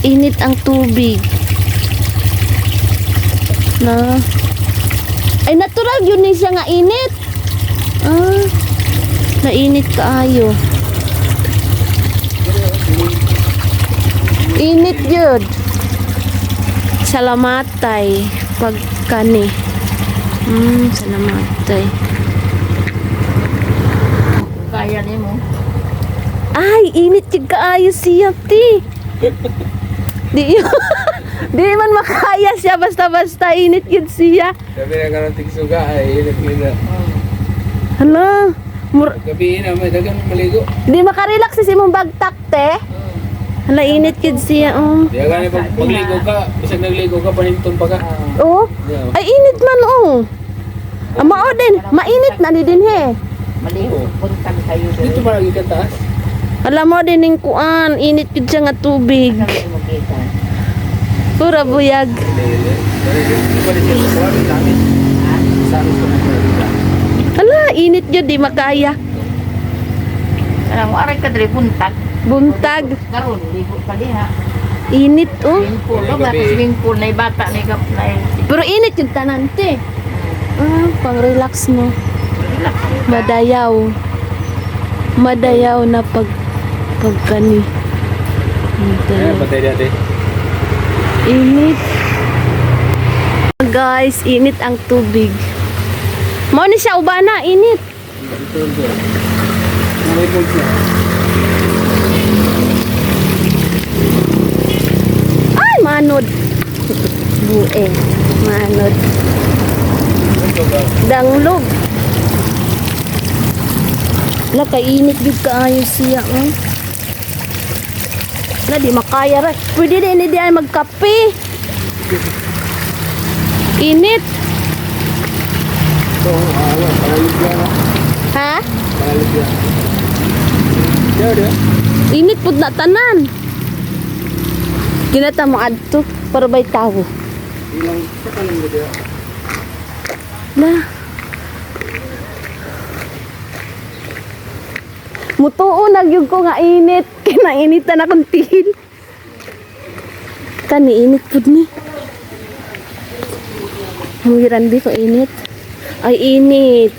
Init ang tubig. Na. Ay, natural yun ni siya nga init. Ah, nainit kaayo. Init yun. Salamatay. Pagkani. Hmm, salamatay. Kaya ni mo. Ay, init yung kaayo siya, ti. Di Di man makaya siya basta-basta init yun siya. Sabi na ka ng tigsuga ay init nila. Hala, mur Gabi na may dagan maligo. di makarelax si mong bagtak te. Hala, init yun siya, oh. Di ka pag magligo ka, bisag nagligo ka paninton pa ka. Oh, ay init man, oh. Ah, mao din, mainit na ni din he. Maligo. Puntag kayo Dito pa lagi ka taas. Alam mo din yung kuan, init yun siya nga tubig. Pura buyag. Di Hala, init yun, di makaya. Alam mo, aray ka dali buntag. Buntag, Karon, ligo pa din ha. init, oh. Swimming pool. Lo, ba? Swimming pool na bata na yung na Pero init yung tanan, te. Ah, pang relax mo. relax. Madayaw. Madayaw na pag pagkani. Ayan, patay dati. Init. Guys, init ang tubig. Mo ni siya ubana, init. Ay, manod. Bueng. Manod. Danglog. Wala, kainit yun kaayo siya, oh. Wala, di makaya ra. Pwede din, hindi ay magkape. Init. Paralig lang. Ha? Diyan, diyan. Init pud na tanan. Ginata mo adto para bay tawo. Ilang sa kanan mo diyan. Na. Mutuo nagyug ko nga init. Kinainitan akong tihil. Kani init pud ni. Huwiran di ko init. Ay init.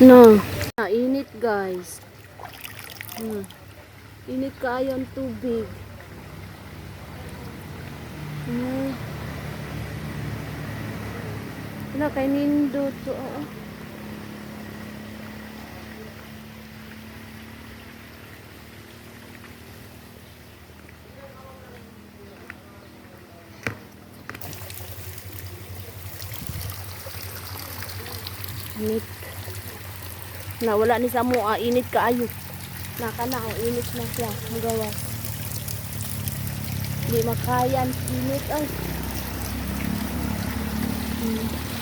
No. Ah, init guys. Hmm. Init kaayo ang tubig. Hmm. Wala kay nindo to. Oo. Init. Nawala ni sa mo, ah, init kaayo. Naka na, oh, init na siya. Ang gawas. Hindi makayan. Init, ay. Hmm.